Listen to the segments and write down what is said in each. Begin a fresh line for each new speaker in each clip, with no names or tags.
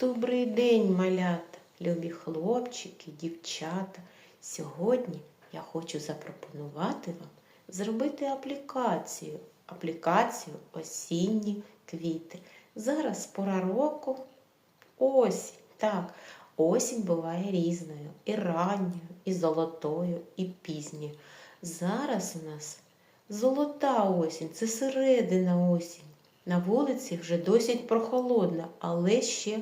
Добрий день, малята, любі хлопчики, дівчата. Сьогодні я хочу запропонувати вам зробити аплікацію. Аплікацію осінні квіти. Зараз пора року осінь. Так, осінь буває різною. І ранньою, і золотою, і пізньою. Зараз у нас золота осінь, це середина осінь. На вулиці вже досить прохолодно, але ще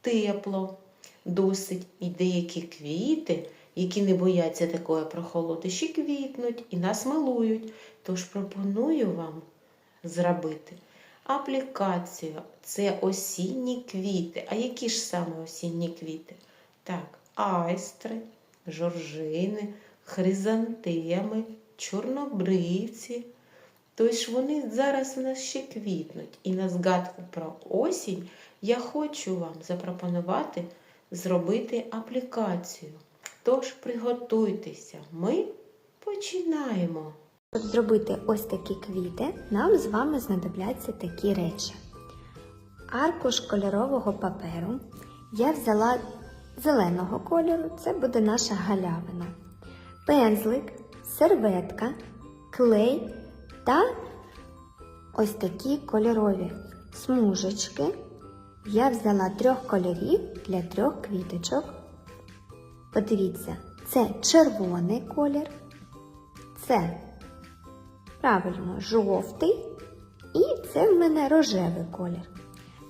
тепло досить. І деякі квіти, які не бояться такої прохолоди, ще квітнуть і нас милують. Тож пропоную вам зробити аплікацію. Це осінні квіти. А які ж саме осінні квіти? Так, айстри, жоржини, хризантеми, чорнобривці. Тож вони зараз у нас ще квітнуть. І на згадку про осінь я хочу вам запропонувати зробити аплікацію. Тож приготуйтеся, ми починаємо.
Щоб зробити ось такі квіти, нам з вами знадобляться такі речі. Аркуш кольорового паперу. Я взяла зеленого кольору, це буде наша галявина. Пензлик, серветка, клей та ось такі кольорові смужечки. Я взяла трьох кольорів для трьох квіточок. Подивіться, це червоний колір, це правильно жовтий і це в мене рожевий колір.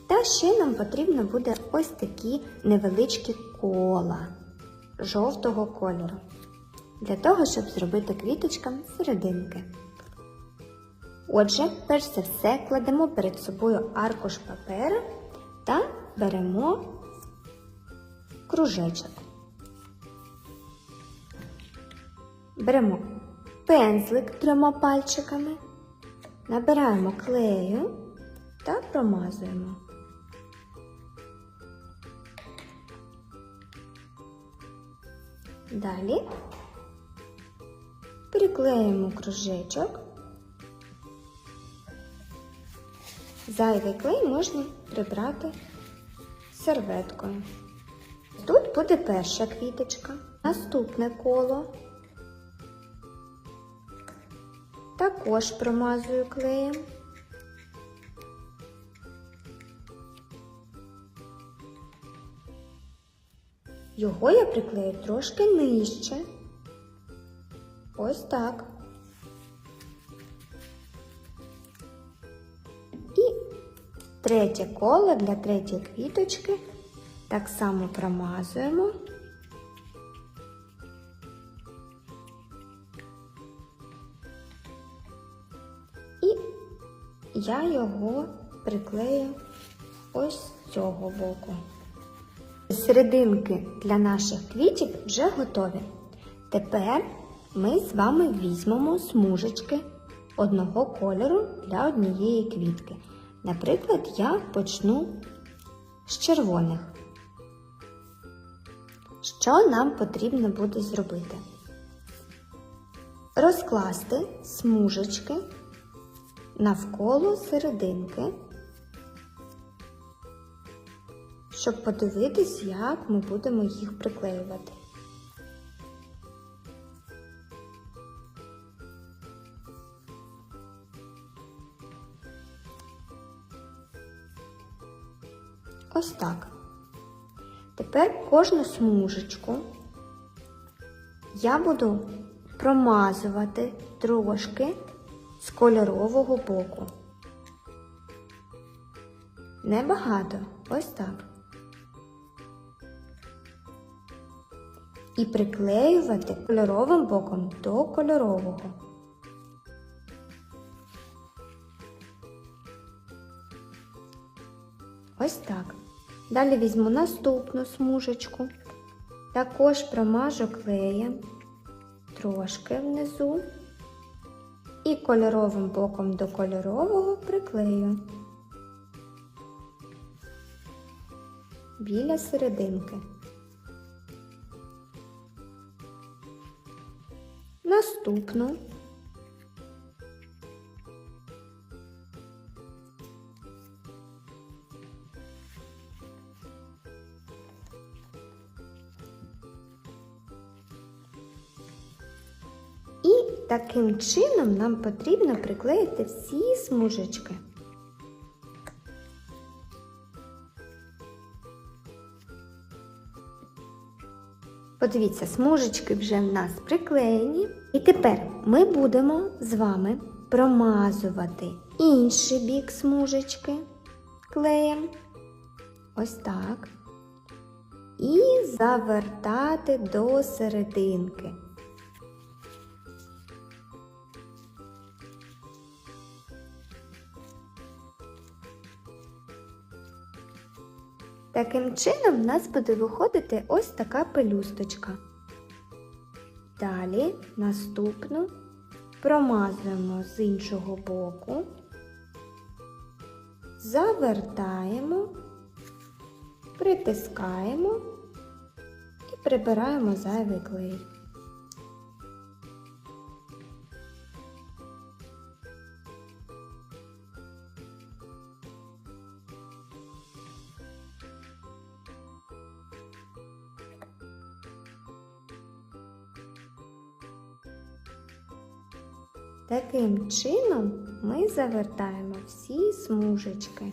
Та ще нам потрібно буде ось такі невеличкі кола жовтого кольору. Для того, щоб зробити квіточкам серединки. Отже, перш за все кладемо перед собою аркуш паперу та беремо кружечок. Беремо пензлик трьома пальчиками, набираємо клею та промазуємо. Далі приклеїмо кружечок. Зайвий клей можна прибрати серветкою. Тут буде перша квіточка, наступне коло. Також промазую клеєм. Його я приклею трошки нижче. Ось так. Третє коло для третьої квіточки так само промазуємо. І я його приклею ось з цього боку. Серединки для наших квітів вже готові. Тепер ми з вами візьмемо смужечки одного кольору для однієї квітки. Наприклад, я почну з червоних. Що нам потрібно буде зробити? Розкласти смужечки навколо серединки, щоб подивитись, як ми будемо їх приклеювати. Ось так. Тепер кожну смужечку я буду промазувати трошки з кольорового боку. Небагато, ось так. І приклеювати кольоровим боком до кольорового. Ось так. Далі візьму наступну смужечку. Також промажу клеєм трошки внизу і кольоровим боком до кольорового приклею біля серединки. Наступну таким чином нам потрібно приклеїти всі смужечки. Подивіться, смужечки вже в нас приклеєні. І тепер ми будемо з вами промазувати інший бік смужечки клеєм. Ось так. І завертати до серединки. Таким чином в нас буде виходити ось така пелюсточка. Далі наступну промазуємо з іншого боку, завертаємо, притискаємо і прибираємо зайвий клей. Таким чином ми завертаємо всі смужечки.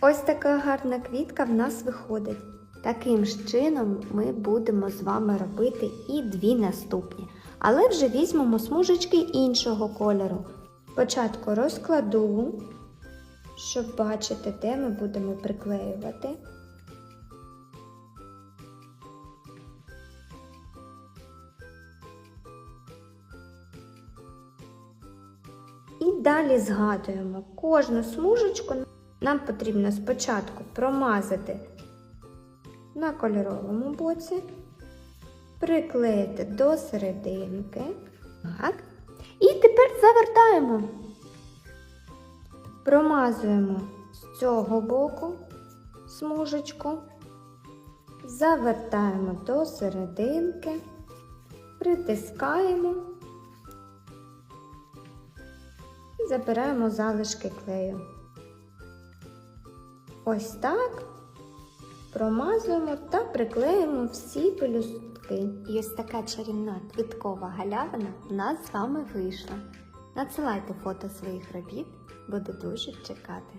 Ось така гарна квітка в нас виходить. Таким ж чином ми будемо з вами робити і дві наступні. Але вже візьмемо смужечки іншого кольору. Спочатку розкладу, щоб бачити, де ми будемо приклеювати. І далі згадуємо кожну смужечку. Нам потрібно спочатку промазати на кольоровому боці, приклеїти до серединки. Так. І тепер завертаємо. Промазуємо з цього боку смужечку, завертаємо до серединки, притискаємо. Забираємо залишки клею. Ось так промазуємо та приклеїмо всі пелюстки. І ось така чарівна квіткова галявина в нас з вами вийшла. Надсилайте фото своїх робіт, буду дуже чекати.